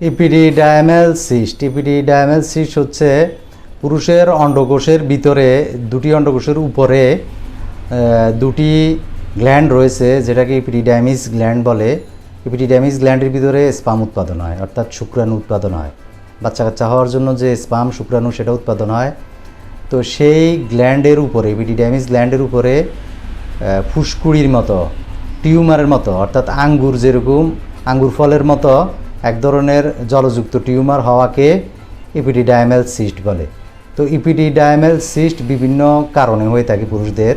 EPD ডায়ামেল cyst epididymal cyst হচ্ছে পুরুষের অন্ডকোষের ভিতরে, দুটি অন্ডকোষের উপরে দুটি গ্ল্যান্ড রয়েছে, যেটাকে ইপিডিডাইমিস গ্ল্যান্ড বলে। ইপিডিডাইমিস গ্ল্যান্ডের ভিতরে স্পাম উৎপাদন হয়, অর্থাৎ শুক্রাণু উৎপাদন হয়। বাচ্চা কাচ্চা হওয়ার জন্য যে স্পাম শুক্রাণু, সেটা উৎপাদন হয়। তো সেই গ্ল্যান্ডের উপরে ইপিডিডাইমিস গ্ল্যান্ডের উপরে ফুসকুড়ির মতো, টিউমারের মতো, অর্থাৎ আঙ্গুর যেরকম, আঙ্গুর ফলের মতো এক ধরনের জলযুক্ত টিউমার হওয়াকে ইপিডিডায়ামেল সিস্ট বলে। তো ইপিডিডায়ামেল সিস্ট বিভিন্ন কারণে হয়ে থাকে পুরুষদের।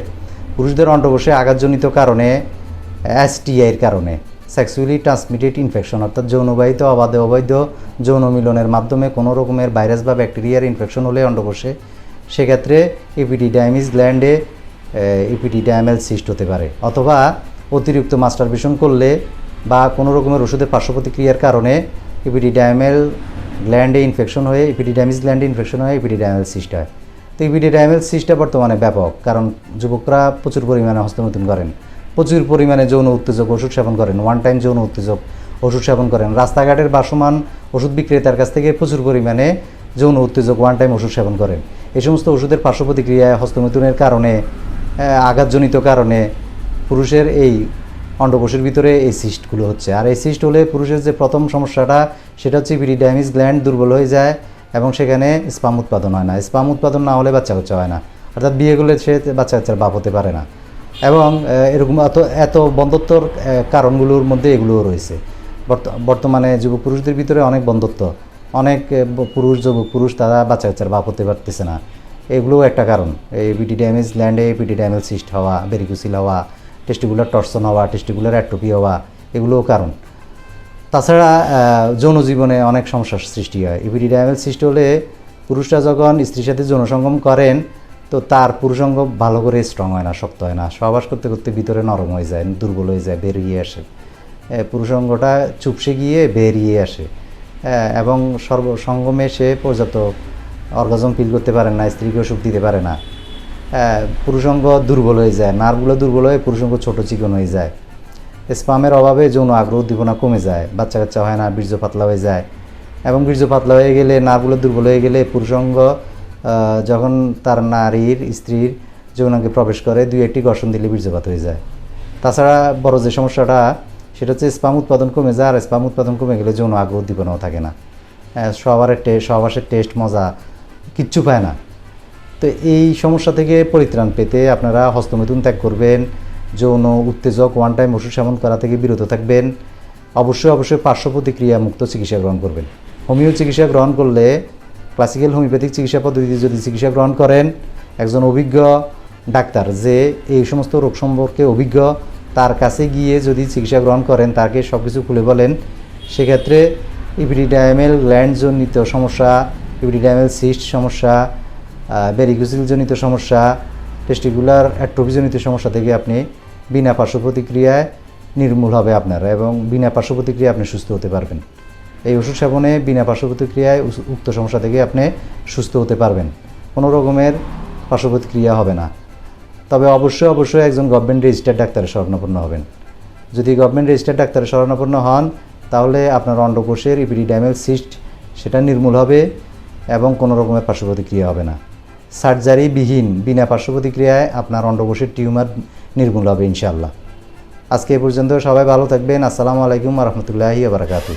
পুরুষদের অন্ডকোষে আঘাতজনিত কারণে এসটিআইয়ের কারণে সেক্সুয়ালি ট্রান্সমিটেড ইনফেকশন অর্থাৎ যৌনবাহিত, অবাধে অবৈধ যৌন মিলনের মাধ্যমে কোনো রকমের ভাইরাস বা ব্যাকটেরিয়ার ইনফেকশন হলে অন্ডকোষে, সেক্ষেত্রে ইপিডিডায়ামিস গ্ল্যান্ডে ইপিডিডায়ামেল সিস্ট হতে পারে। অথবা অতিরিক্ত মাস্টারবেশন করলে বা কোনো রকমের ওষুধের পার্শ্ব প্রতিক্রিয়ার কারণে ইপিডিডায়ামেল গ্ল্যান্ডে ইনফেকশন হয়ে ইপিডিডায়ামিস গ্ল্যান্ডে ইনফেকশন হয়ে ইপিডিডায়ামেল সিস্ট হয়। তো ইপিডিডায়ামেল সিস্টটা বর্তমানে ব্যাপক, কারণ যুবকরা প্রচুর পরিমাণে হস্তমৈথুন করেন। প্রচুর পরিমাণে যৌন উত্তেজক ওষুধ সেবন করেন ওয়ান টাইম যৌন উত্তেজক ওষুধ সেবন করেন। রাস্তাঘাটের বাসমান ওষুধ বিক্রেতার কাছ থেকে প্রচুর পরিমাণে যৌন উত্তেজক ওয়ান টাইম ওষুধ সেবন করেন। এই সমস্ত ওষুধের পার্শ্ব প্রতিক্রিয়ায় হস্তমৈথুনের কারণে আঘাতজনিত কারণে পুরুষের এই অন্ডকোষের ভিতরে এই সিস্টগুলো হচ্ছে। আর এই সিস্ট হলে পুরুষের যে প্রথম সমস্যাটা, সেটা হচ্ছে ইপিডিডাইমিস গ্ল্যান্ড দুর্বল হয়ে যায় এবং সেখানে স্পাম উৎপাদন হয় না। স্পাম উৎপাদন না হলে বাচ্চা কাচ্চা হয় না। অর্থাৎ বিয়ে করলে সে বাচ্চা কাচ্চার বাপ হতে পারে না। এবং এরকম এত এত বন্ধত্বর কারণগুলোর মধ্যে এগুলোও রয়েছে। বর্তমানে যুব পুরুষদের ভিতরে অনেক বন্ধত্ব। অনেক পুরুষ যুবক পুরুষ তারা বাচ্চা কাচ্চার বাপ হতে পারতেছে না। এগুলোও একটা কারণ। এই বিটি ড্যামেজ ল্যান্ডে বিটি ড্যামেজ সিস্ট হওয়া বেরিকুসিল হওয়া টেস্টিকুলার টর্সন হওয়া টেস্টিকুলার অ্যাট্রোপি হওয়া, এগুলোও কারণ। তাছাড়া যৌন জীবনে অনেক সমস্যার সৃষ্টি হয়। ইপিডিডায়ামেল সৃষ্টি হলে পুরুষরা যখন স্ত্রীর সাথে যৌন সঙ্গম করেন, তো তার পুরুষাঙ্গ ভালো করে স্ট্রং হয় না, শক্ত হয় না। সহবাস করতে করতে ভিতরে নরম হয়ে যায়, দুর্বল হয়ে যায়, বেরিয়ে আসে। পুরুষাঙ্গটা চুপসে গিয়ে বেরিয়ে আসে। এবং সর্ব সঙ্গমে সে পর্যাপ্ত অর্গাজম ফিল করতে পারে না, স্ত্রীকেও সুখ দিতে পারে না। পুরুষাঙ্গ দুর্বল হয়ে যায় নার্ভগুলো দুর্বল হয়ে পুরুষাঙ্গ ছোট চিকন হয়ে যায়। স্পামের অভাবে যৌন আগ্রহ উদ্দীপনা কমে যায়, বাচ্চা কাচ্চা হয় না, বীর্য পাতলা হয়ে যায়। এবং বীর্য পাতলা হয়ে গেলে নার্ভগুলো দুর্বল হয়ে গেলে পুরুষাঙ্গ যখন তার নারীর, স্ত্রীর যৌনাঙ্গে প্রবেশ করে, দুই একটি ঘর্ষণ দিলে বীর্যপাত হয়ে যায়। তাছাড়া বড় যে সমস্যাটা, সেটা হচ্ছে স্পাম উৎপাদন কমে যায়, আর স্পাম উৎপাদন কমে গেলে যৌন আগ্রহ উদ্দীপনাও থাকে না। টেস্ট সহবাসের টেস্ট মজা কিচ্ছু পায় না। তো এই সমস্যা থেকে পরিত্রাণ পেতে আপনারা হস্তমৈথুন ত্যাগ করবেন, যৌন উত্তেজক ওয়ান টাইম ওষুধ সেবন করা থেকে বিরত থাকবেন, অবশ্যই অবশ্যই পার্শ্ব প্রতিক্রিয়া মুক্ত চিকিৎসা গ্রহণ করবেন। হোমিও চিকিৎসা গ্রহণ করলে ক্লাসিক্যাল হোমিওপ্যাথিক চিকিৎসা পদ্ধতিতে যদি চিকিৎসা গ্রহণ করেন, একজন অভিজ্ঞ ডাক্তার যে এই সমস্ত রোগ সম্পর্কে অভিজ্ঞ, তার কাছে গিয়ে যদি চিকিৎসা গ্রহণ করেন, তাকে সব কিছু খুলে বলেন, সেক্ষেত্রে ইপিডিডায়ামেল গ্ল্যান্ডজনিত সমস্যা, ইপিডিডায়ামেল সিস্ট সমস্যা বেরিকুসিলজনিত সমস্যা টেস্টিকুলার অ্যাট্রোফিজনিত সমস্যা থেকে আপনি বিনা পার্শ্ব প্রতিক্রিয়ায় নির্মূল হবে আপনার এবং বিনা পার্শ্ব প্রতিক্রিয়ায় আপনি সুস্থ হতে পারবেন। এই ওষুধ সেবনে বিনা পার্শ্ব প্রতিক্রিয়ায় উক্ত সমস্যা থেকে আপনি সুস্থ হতে পারবেন। কোনো রকমের পার্শ্ব প্রতিক্রিয়া হবে না। তবে অবশ্যই অবশ্যই একজন গভর্নমেন্ট রেজিস্টার্ড ডাক্তারের শরণাপন্ন হবেন। যদি গভর্নমেন্ট রেজিস্টার্ড ডাক্তারের শরণাপন্ন হন, তাহলে আপনার অন্ডকোষের ইপিডিডাইমেল সিস্ট সেটা নির্মূল হবে এবং কোনো রকমের পার্শ্ব প্রতিক্রিয়া হবে না। সার্জারি বিহীন বিনা পার্শ্ব প্রতিক্রিয়ায় আপনার অন্ডকোষের টিউমার নির্মূল হবে ইনশাল্লাহ আজকে এ পর্যন্ত সবাই ভালো থাকবেন। আসসালামু আলাইকুম রহমতুল্লাহি বারাকাতু